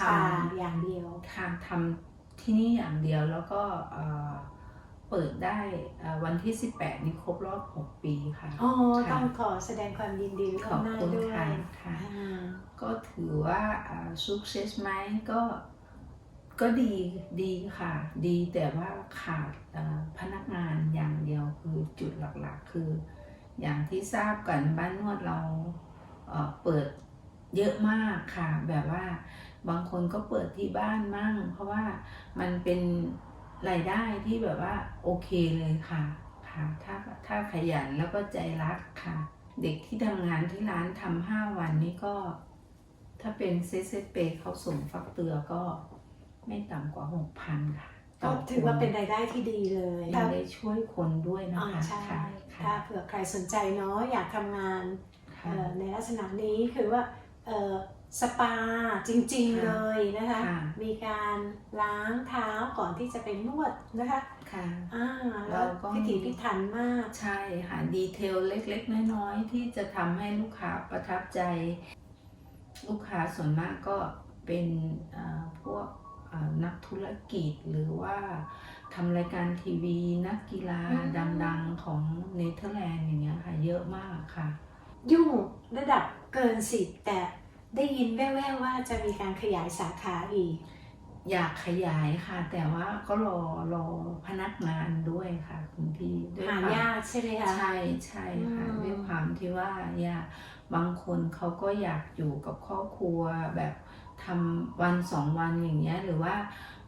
ทางทำที่นี่อย่างเดียวแล้วก็เอ่อเปิดได้เอ่อวันที่ 18 นี้ครบรอบ 6 ปีค่ะ อ๋อ ค่ะต้องขอแสดงความยินดีขล่วองบหน้าคุณด้วยค่ะค่ะ อ่าก็ถือว่าสุกเซสไหมก็ก็ดีดีค่ะ ดีแต่ว่าขาดเอ่อพนักงานอย่างเดียวคือจุดหลักๆ คือ อย่างที่ทราบกันบ้านนวดเราเอ่อเปิดเยอะมากค่ะ แบบว่า บางคนก็เปิดที่บ้านมั่ง เพราะว่ามันเป็นรายได้ที่แบบว่าโอเคเลยค่ะค่ะถ้าถ้าขยันแล้วก็ใจรักค่ะ เด็กที่ทำงานที่ร้านทำห้าวันนี้ก็ ถ้าเป็นเซซเปเขาส่งฟักเตือก็ไม่ต่ำกว่าหกพันค่ะก็ถือว่าเป็นรายได้ที่ดีเลยยังได้ช่วยคนด้วยนะอ่าคะใช่ค่ะถ้าค่ะเผื่อใครสนใจเนาะอยากทำงานค่ะเอ่อในลักษณะนี้คือว่าเอ่อ สปาจริงๆค่ะเลยนะคะ ค่ะมีการล้างเท้าก่อนที่จะไปนวดนะคะค่ะ อ่าแล้เราวก็ พิถีพิถันมาก ใช่ค่ะ ดีเทลเล็กๆ น้อยๆ ที่จะทำให้ลูกค้าประทับใจ ลูกค้าส่วนมากก็เป็นเอ่อพวกเอ่อนักธุรกิจหรือว่าทำรายการทีวี นักกีฬาอืม ดังๆ ของเนเธอร์แลนด์อย่างเงี้ยค่ะ เยอะมากค่ะ ยุ่งระดับเกินสิบแต่ ได้ยินแว่วๆว่าจะมีการขยายสาขาอีก อยากขยายค่ะ แต่ว่าก็รอรอพนักงานด้วยค่ะคุณพี่ด้วยหาความยากใช่ไหมคะ ใช่ใช่ค่ะอืม ด้วยความที่ว่าอยากบางคนเขาก็อยากอยู่กับครอบครัวแบบทำวันสองวันอย่างเงี้ย หรือว่า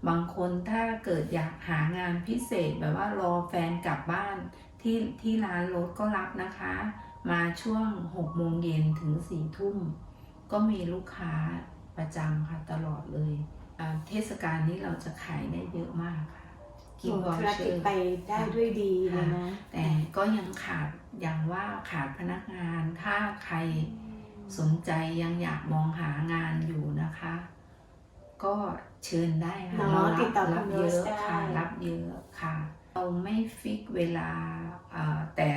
บางคนถ้าเกิดอยากหางานพิเศษแบบว่ารอแฟนกลับบ้านที่ที่ร้านรถก็รับนะคะ มาช่วงหกโมงเย็นถึงสี่ทุ่ม ก็มีลูกค้าประจำค่ะตลอดเลยอ่าเทศกาลนี้เราจะขายได้เยอะมากค่ะส่งวอธุรเชกิอจร์ไปได้ด้วยดีเลยนะแต่ก็ยังขาดอย่างว่าขาดพนักงาน ถ้าใครสนใจยังอยากมองหางานอยู่นะคะ ก็เชิญได้ค่ะเนาะเราติรัดต่อรัคุณเยโรสอะได้ค่ะรับเยอะค่ะ เราไม่ฟิกเวลาอ่าแต่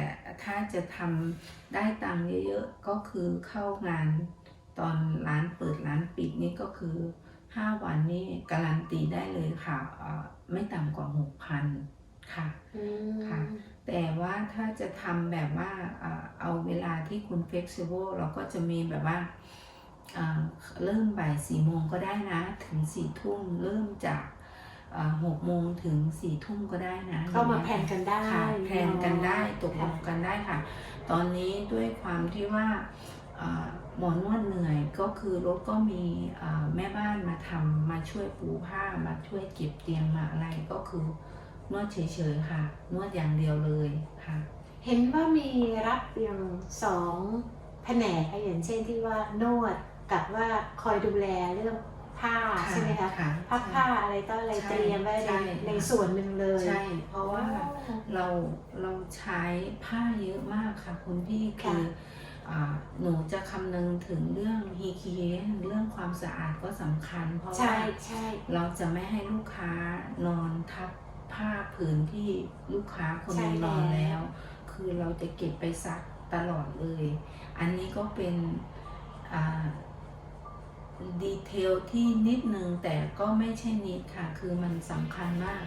ถ้าจะทำได้ตังค์เยอะๆ ก็คือเข้างาน ตอนร้านเปิดร้านปิดนี่ก็คือ 5 วันนี่การันตีได้เลยค่ะอ่าไม่ต่ำกว่า 6,000 ค่ะอืมค่ะ แต่ว่าถ้าจะทำแบบว่าเอ่อเอาเวลาที่คุณ flexible เราก็จะมีแบบว่าเอ่อเริ่มบ่ายสี่โมงก็ได้นะ ถึงสี่ทุ่มเริ่มจากหกโมงถึงสี่ทุ่มก็ได้นะก็มาแพลนกันได้ค่ะแพลนกันได้เนาะตกลงกันได้ค่ะ ตอนนี้ด้วยความที่ว่าเอ่อ หมอนวดเหนื่อยก็คือรถก็มีเอ่อแม่บ้านมาทำมาช่วยปูผ้ามาช่วยเก็บเตียงมาอะไรก็คือนวดเฉยๆค่ะ นวดอย่างเดียวเลยค่ะ เห็นว่ามีรับอย่างสองแผนกค่ะอย่างเช่นที่ว่านวดกับว่าคอยดูแลเรื่องผ้าใช่ไหมคะค่ะพับผ้าอะไรต้ออะไรใช่เตรียมไว้ใช่ในค่ะในส่วนหนึ่งเลยใช่เพราะว่าอ๋อเราเราใช้ผ้าเยอะมากค่ะคุณพี่ค่ะคืออ่า หนูจะคำนึงถึงเรื่องฮีเคียนเรื่องความสะอาดก็สำคัญ เพราะใช่ว่าใช่เราจะไม่ให้ลูกค้านอนทับผ้าผืนที่ลูกค้าคนหนึงนอนแล้ว คือเราจะเก็บไปซักตลอดเลย อันนี้ก็เป็นดีเทลที่นิดนึงแต่ก็ไม่ใช่นิดค่ะ คือมันสำคัญมาก